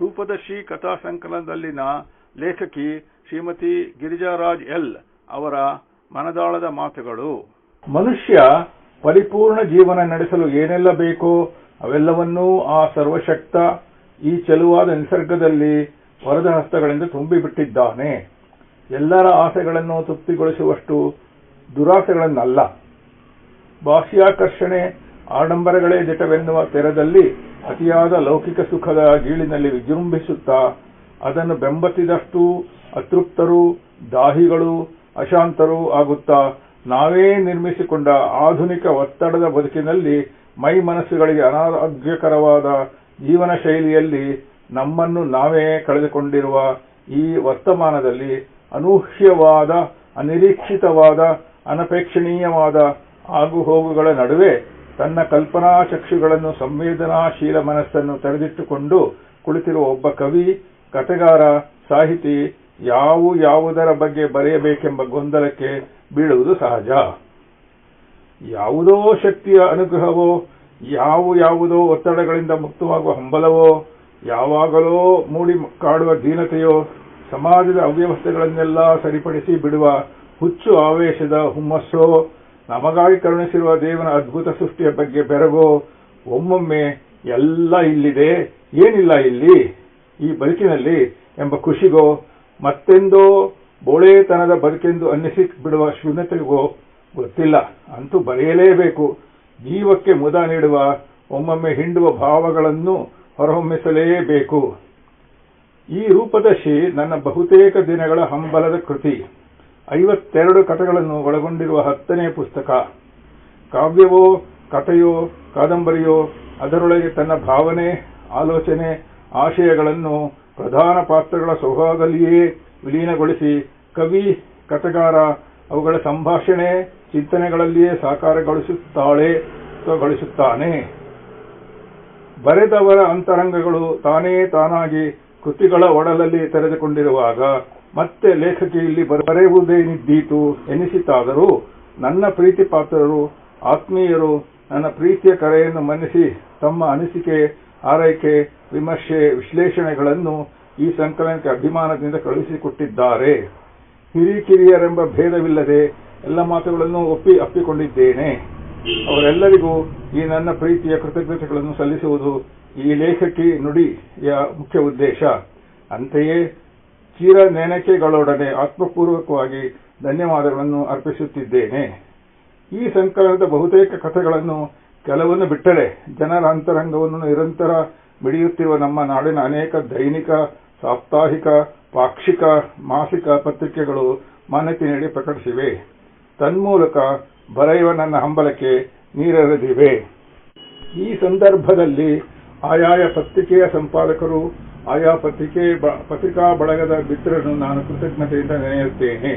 ರೂಪದರ್ಶಿ ಕಥಾ ಸಂಕಲನದಲ್ಲಿನ ಲೇಖಕಿ ಶ್ರೀಮತಿ ಗಿರಿಜಾರಾಜ್ ಎಲ್ ಅವರ ಮನದಾಳದ ಮಾತುಗಳು. ಮನುಷ್ಯ ಪರಿಪೂರ್ಣ ಜೀವನ ನಡೆಸಲು ಏನೆಲ್ಲ ಬೇಕೋ ಅವೆಲ್ಲವನ್ನೂ ಆ ಸರ್ವಶಕ್ತ, ಈ ಚೆಲುವಾದ ನಿಸರ್ಗದಲ್ಲಿ ವರದ ಹಸ್ತಗಳಿಂದ ತುಂಬಿಬಿಟ್ಟಿದ್ದಾನೆ. ಎಲ್ಲರ ಆಸೆಗಳನ್ನು ತೃಪ್ತಿಗೊಳಿಸುವಷ್ಟು ದುರಾಸೆಗಳನ್ನಲ್ಲ. ಬಾಹ್ಯಾಕರ್ಷಣೆ ಆಡಂಬರಗಳೇ ದಿಟವೆನ್ನುವ ತೆರದಲ್ಲಿ ಅತಿಯಾದ ಲೌಕಿಕ ಸುಖದ ಗೀಳಿನಲ್ಲಿ ವಿಜೃಂಭಿಸುತ್ತಾ ಅದನ್ನು ಬೆಂಬತ್ತಿದಷ್ಟು ಅತೃಪ್ತರು, ದಾಹಿಗಳು, ಅಶಾಂತರು ಆಗುತ್ತಾ ನಾವೇ ನಿರ್ಮಿಸಿಕೊಂಡ ಆಧುನಿಕ ಒತ್ತಡದ ಬದುಕಿನಲ್ಲಿ ಮೈ ಮನಸ್ಸುಗಳಿಗೆ ಅನಾರೋಗ್ಯಕರವಾದ ಜೀವನ ಶೈಲಿಯಲ್ಲಿ ನಮ್ಮನ್ನು ನಾವೇ ಕಳೆದುಕೊಂಡಿರುವ ಈ ವರ್ತಮಾನದಲ್ಲಿ ಅನೂಹ್ಯವಾದ, ಅನಿರೀಕ್ಷಿತವಾದ, ಅನಪೇಕ್ಷಣೀಯವಾದ ಆಗುಹೋಗುಗಳ ನಡುವೆ ತನ್ನ ಕಲ್ಪನಾ ಚಕ್ಷುಗಳನ್ನು ಸಂವೇದನಾಶೀಲ ಮನಸ್ಸನ್ನು ತೆರೆದಿಟ್ಟುಕೊಂಡು ಕುಳಿತಿರುವ ಒಬ್ಬ ಕವಿ, ಕಥೆಗಾರ, ಸಾಹಿತಿ ಯಾವು ಯಾವುದರ ಬಗ್ಗೆ ಬರೆಯಬೇಕೆಂಬ ಗೊಂದಲಕ್ಕೆ ಬೀಳುವುದು ಸಹಜ. ಯಾವುದೋ ಶಕ್ತಿಯ ಅನುಗ್ರಹವೋ ಯಾವ ಯಾವುದೋ ಒತ್ತಡಗಳಿಂದ ಮುಕ್ತವಾಗುವ ಹಂಬಲವೋ, ಯಾವಾಗಲೋ ಮೂಡಿ ಕಾಡುವ ದೀನತೆಯೋ, ಸಮಾಜದ ಅವ್ಯವಸ್ಥೆಗಳನ್ನೆಲ್ಲ ಸರಿಪಡಿಸಿ ಬಿಡುವ ಹುಚ್ಚು ಆವೇಶದ ಹುಮ್ಮಸ್ಸೋ ನಮಗಾಗಿ ಕರುಣಿಸಿರುವ ದೇವನ ಅದ್ಭುತ ಸೃಷ್ಟಿಯ ಬಗ್ಗೆ ಬೆರಗೋ, ಒಮ್ಮೊಮ್ಮೆ ಎಲ್ಲ ಇಲ್ಲಿದೆ, ಏನಿಲ್ಲ ಇಲ್ಲಿ, ಈ ಬದುಕಿನಲ್ಲಿ ಎಂಬ ಖುಷಿಗೋ, ಮತ್ತೆಂದೋ ಬೋಳೆತನದ ಬದುಕೆಂದು ಅನ್ನಿಸಿ ಬಿಡುವ ಶೂನ್ಯತೆಗೋ ಗೊತ್ತಿಲ್ಲ. ಅಂತೂ ಬರೆಯಲೇಬೇಕು. ಜೀವಕ್ಕೆ ಮುದ ನೀಡುವ, ಒಮ್ಮೊಮ್ಮೆ ಹಿಂಡುವ ಭಾವಗಳನ್ನು ಹೊರಹೊಮ್ಮಿಸಲೇಬೇಕು. ಈ ರೂಪದರ್ಶಿ ನನ್ನ ಬಹುತೇಕ ದಿನಗಳ ಹಂಬಲದ ಕೃತಿ. ಐವತ್ತೆರಡು ಕಥೆಗಳನ್ನು ಒಳಗೊಂಡಿರುವ ಹತ್ತನೇ ಪುಸ್ತಕ. ಕಾವ್ಯವೋ, ಕಥೆಯೋ, ಕಾದಂಬರಿಯೋ, ಅದರೊಳಗೆ ತನ್ನ ಭಾವನೆ, ಆಲೋಚನೆ, ಆಶಯಗಳನ್ನು ಪ್ರಧಾನ ಪಾತ್ರಗಳ ಸ್ವಭಾವದಲ್ಲಿಯೇ ವಿಲೀನಗೊಳಿಸಿ ಕವಿ, ಕಥೆಗಾರ, ಅವುಗಳ ಸಂಭಾಷಣೆ, ಚಿಂತನೆಗಳಲ್ಲಿಯೇ ಸಾಕಾರಗೊಳಿಸುತ್ತಾಳೆ ಅಥವಾ ಗೊಳಿಸುತ್ತಾನೆ. ಬರೆದವರ ಅಂತರಂಗಗಳು ತಾನೇ ತಾನಾಗಿ ಕೃತಿಗಳ ಒಡಲಲ್ಲಿ ತೆರೆದುಕೊಂಡಿರುವಾಗ ಮತ್ತೆ ಲೇಖಕಿಯಲ್ಲಿ ಬರೆಯುವುದೇನಿದ್ದೀತು ಎನಿಸಿತಾದರೂ ನನ್ನ ಪ್ರೀತಿ ಪಾತ್ರರು ಆತ್ಮೀಯರು ನನ್ನ ಪ್ರೀತಿಯ ಕರೆಯನ್ನು ಮನ್ನಿಸಿ ತಮ್ಮ ಅನಿಸಿಕೆ, ಆರೈಕೆ, ವಿಮರ್ಶೆ, ವಿಶ್ಲೇಷಣೆಗಳನ್ನು ಈ ಸಂಕಲನಕ್ಕೆ ಅಭಿಮಾನದಿಂದ ಕಳುಹಿಸಿಕೊಟ್ಟಿದ್ದಾರೆ. ಹಿರಿಕಿರಿಯರೆಂಬ ಭೇದವಿಲ್ಲದೆ ಎಲ್ಲ ಮಾತುಗಳನ್ನು ಒಪ್ಪಿ ಅಪ್ಪಿಕೊಂಡಿದ್ದೇನೆ. ಅವರೆಲ್ಲರಿಗೂ ಈ ನನ್ನ ಪ್ರೀತಿಯ ಕೃತಜ್ಞತೆಗಳನ್ನು ಸಲ್ಲಿಸುವುದು ಈ ಲೇಖಕಿ ನುಡಿಯ ಮುಖ್ಯ ಉದ್ದೇಶ. ಅಂತೆಯೇ ಚಿರ ನೆನಕೆಗಳೊಡನೆ ಆತ್ಮಪೂರ್ವಕವಾಗಿ ಧನ್ಯವಾದಗಳನ್ನು ಅರ್ಪಿಸುತ್ತಿದ್ದೇನೆ. ಈ ಸಂಕಲನದ ಬಹುತೇಕ ಕಥೆಗಳನ್ನು ಕೆಲವನ್ನು ಬಿಟ್ಟರೆ ಜನರ ಅಂತರಂಗವನ್ನು ನಿರಂತರ ಮಿಡಿಯುತ್ತಿರುವ ನಮ್ಮ ನಾಡಿನ ಅನೇಕ ದೈನಿಕ, ಸಾಪ್ತಾಹಿಕ, ಪಾಕ್ಷಿಕ, ಮಾಸಿಕ ಪತ್ರಿಕೆಗಳು ಮಾನ್ಯತೆ ನೀಡಿ ಪ್ರಕಟಿಸಿವೆ. ತನ್ಮೂಲಕ ಬರೆಯುವ ನನ್ನ ಹಂಬಲಕ್ಕೆ ನೀರೆರೆದಿವೆ. ಈ ಸಂದರ್ಭದಲ್ಲಿ ಆಯಾಯ ಪತ್ರಿಕೆಯ ಸಂಪಾದಕರು, ಆಯಾ ಪತ್ರಿಕೆ ಪತ್ರಿಕಾ ಬಳಗದ ಮಿತ್ರರನ್ನು ನಾನು ಕೃತಜ್ಞತೆಯಿಂದ ನೆನೆಯುತ್ತೇನೆ.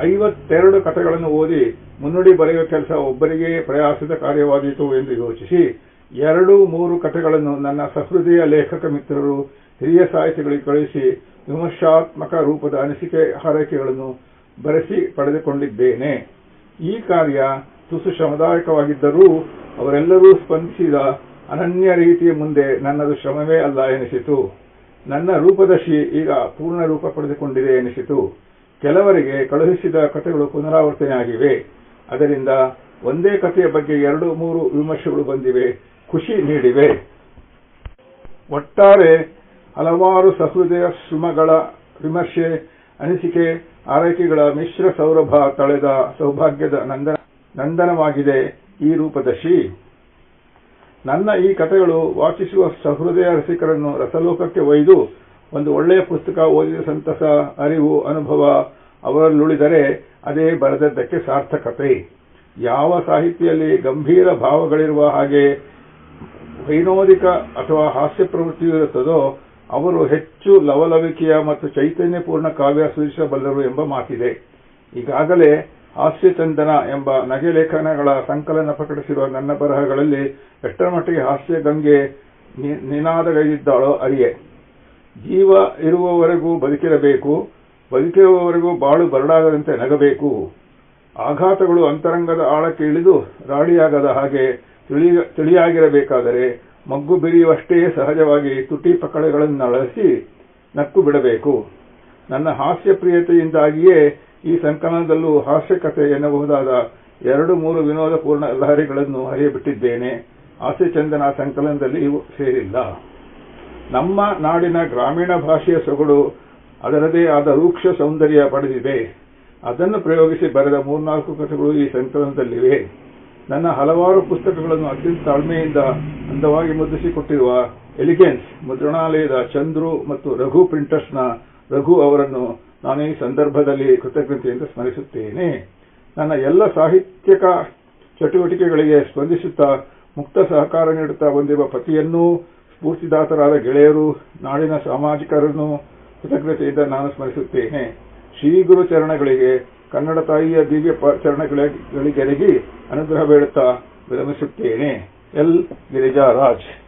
ಐವತ್ತೆರಡು ಕಥೆಗಳನ್ನು ಓದಿ ಮುನ್ನುಡಿ ಬರೆಯುವ ಕೆಲಸ ಒಬ್ಬರಿಗೆ ಪ್ರಯಾಸದ ಕಾರ್ಯವಾದೀತು ಎಂದು ಯೋಚಿಸಿ, ಎರಡು ಮೂರು ಕಥೆಗಳನ್ನು ನನ್ನ ಸಹೃದಯ ಲೇಖಕ ಮಿತ್ರರು ಹಿರಿಯ ಸಾಹಿತಿಗಳಿಗೆ ಕಳುಹಿಸಿ ವಿಮರ್ಶಾತ್ಮಕ ರೂಪದ ಅನಿಸಿಕೆ ಹಾರೈಕೆಗಳನ್ನು ಬರೆಸಿ ಪಡೆದುಕೊಂಡಿದ್ದೇನೆ. ಈ ಕಾರ್ಯ ತುಸು ಶ್ರಮದಾಯಕವಾಗಿದ್ದರೂ ಅವರೆಲ್ಲರೂ ಸ್ಪಂದಿಸಿದ ಅನನ್ಯ ರೀತಿಯ ಮುಂದೆ ನನ್ನದು ಶ್ರಮವೇ ಅಲ್ಲ ಎನಿಸಿತು. ನನ್ನ ರೂಪದರ್ಶಿ ಈಗ ಪೂರ್ಣ ರೂಪ ಪಡೆದುಕೊಂಡಿದೆ ಎನಿಸಿತು. ಕೆಲವರಿಗೆ ಕಳುಹಿಸಿದ ಕಥೆಗಳು ಪುನರಾವರ್ತನೆಯಾಗಿವೆ. ಅದರಿಂದ ಒಂದೇ ಕಥೆಯ ಬಗ್ಗೆ ಎರಡು ಮೂರು ವಿಮರ್ಶೆಗಳು ಬಂದಿವೆ. ಖುಷಿ ನೀಡಿವೆ. ಒಟ್ಟಾರೆ ಹಲವಾರು ಸಹೃದಯ ಶ್ರಮಗಳ ವಿಮರ್ಶೆ, ಅನಿಸಿಕೆ ಆರೈಕೆಗಳ ಮಿಶ್ರ ಸೌರಭ ತಳೆದ ಸೌಭಾಗ್ಯದ ನಂದನ ನಂದನವಾಗಿದೆ ಈ ರೂಪದರ್ಶಿ. ನನ್ನ ಈ ಕಥೆಗಳು ವಾಚಿಸುವ ಸಹೃದಯ ರಸಿಕರನ್ನು ರಸಲೋಕಕ್ಕೆ ಒಯ್ದು ಒಂದು ಒಳ್ಳೆಯ ಪುಸ್ತಕ ಓದಿದ ಸಂತಸ, ಅರಿವು, ಅನುಭವ ಅವರಲ್ಲುಳಿದರೆ ಅದೇ ಬರೆದದ್ದಕ್ಕೆ ಸಾರ್ಥಕತೆ. ಯಾವ ಸಾಹಿತ್ಯದಲ್ಲಿ ಗಂಭೀರ ಭಾವಗಳಿರುವ ಹಾಗೆ ವೈನೋದಿಕ ಅಥವಾ ಹಾಸ್ಯ ಪ್ರವೃತ್ತಿಯೂ ಇರುತ್ತದೋ ಅವರು ಹೆಚ್ಚು ಲವಲವಿಕೆಯ ಮತ್ತು ಚೈತನ್ಯಪೂರ್ಣ ಕಾವ್ಯ ಸೂಚಿಸಬಲ್ಲರು ಎಂಬ ಮಾತಿದೆ. ಈಗಾಗಲೇ ಹಾಸ್ಯಚಂದನ ಎಂಬ ನಗೆ ಲೇಖನಗಳ ಸಂಕಲನ ಪ್ರಕಟಿಸಿರುವ ನನ್ನ ಬರಹಗಳಲ್ಲಿ ಎಷ್ಟರ ಮಟ್ಟಿಗೆ ಹಾಸ್ಯ ಗಂಗೆ ನಿನಾದಗೈದಿದ್ದಾಳೋ ಅರಿಯೆ. ಜೀವ ಇರುವವರೆಗೂ ಬದುಕಿರಬೇಕು, ಬದುಕಿರುವವರೆಗೂ ಬಾಳು ಬರಡಾಗದಂತೆ ನಗಬೇಕು. ಆಘಾತಗಳು ಅಂತರಂಗದ ಆಳಕ್ಕೆ ಇಳಿದು ರಾಡಿಯಾಗದ ಹಾಗೆ ತಿಳಿಯಾಗಿರಬೇಕಾದರೆ ಮಗ್ಗು ಬಿರಿಯುವಷ್ಟೇ ಸಹಜವಾಗಿ ತುಟಿ ಪಕಳೆಗಳನ್ನು ಅಳಸಿ ನಕ್ಕು ಬಿಡಬೇಕು. ನನ್ನ ಹಾಸ್ಯ ಪ್ರಿಯತೆಯಿಂದಾಗಿಯೇ ಈ ಸಂಕಲನದಲ್ಲೂ ಹಾಸ್ಯಕತೆ ಎನ್ನಬಹುದಾದ ಎರಡು ಮೂರು ವಿನೋದಪೂರ್ಣ ಲಹರಿಗಳನ್ನು ಹರಿಯಬಿಟ್ಟಿದ್ದೇನೆ ಹಾಸ್ಯಚಂದನ ಚಂದನ ಸಂಕಲನದಲ್ಲಿ ಇವು ಸೇರಿಲ್ಲ. ನಮ್ಮ ನಾಡಿನ ಗ್ರಾಮೀಣ ಭಾಷೆಯ ಸೊಗಡು ಅದರದೇ ಆದ ರೂಕ್ಷ ಸೌಂದರ್ಯ ಪಡೆದಿದೆ. ಅದನ್ನು ಪ್ರಯೋಗಿಸಿ ಬರೆದ ಮೂರ್ನಾಲ್ಕು ಕಥೆಗಳು ಈ ಸಂಕಲನದಲ್ಲಿವೆ. ನನ್ನ ಹಲವಾರು ಪುಸ್ತಕಗಳನ್ನು ಅತ್ಯಂತ ತಾಳ್ಮೆಯಿಂದ ಅಂದವಾಗಿ ಮುದ್ರಿಸಿಕೊಟ್ಟಿರುವ ಎಲಿಗೆನ್ಸ್ ಮುದ್ರಣಾಲಯದ ಚಂದ್ರು ಮತ್ತು ರಘು ಪ್ರಿಂಟರ್ಸ್ನ ರಘು ಅವರನ್ನು ನಾನು ಈ ಸಂದರ್ಭದಲ್ಲಿ ಕೃತಜ್ಞತೆಯಿಂದ ಸ್ಮರಿಸುತ್ತೇನೆ. ನನ್ನ ಎಲ್ಲ ಸಾಹಿತ್ಯಕ ಚಟುವಟಿಕೆಗಳಿಗೆ ಸ್ಪಂದಿಸುತ್ತಾ, ಮುಕ್ತ ಸಹಕಾರ ನೀಡುತ್ತಾ ಬಂದಿರುವ ಪತಿಯನ್ನೂ, ಸ್ಫೂರ್ತಿದಾತರಾದ ಗೆಳೆಯರು, ನಾಡಿನ ಸಾಮಾಜಿಕರನ್ನು ಕೃತಜ್ಞತೆಯಿಂದ ನಾನು ಸ್ಮರಿಸುತ್ತೇನೆ. ಶ್ರೀ ಗುರು ಚರಣಗಳಿಗೆ ಕನ್ನಡ ತಾಯಿಯ ದಿವ್ಯ ಚರಣಗಳಿಗೆ ಅನುಗ್ರಹ ಬೇಡುತ್ತಾ ವಿರಮಿಸುತ್ತೇನೆ. ಎಲ್. ಗಿರಿಜಾರಾಜ್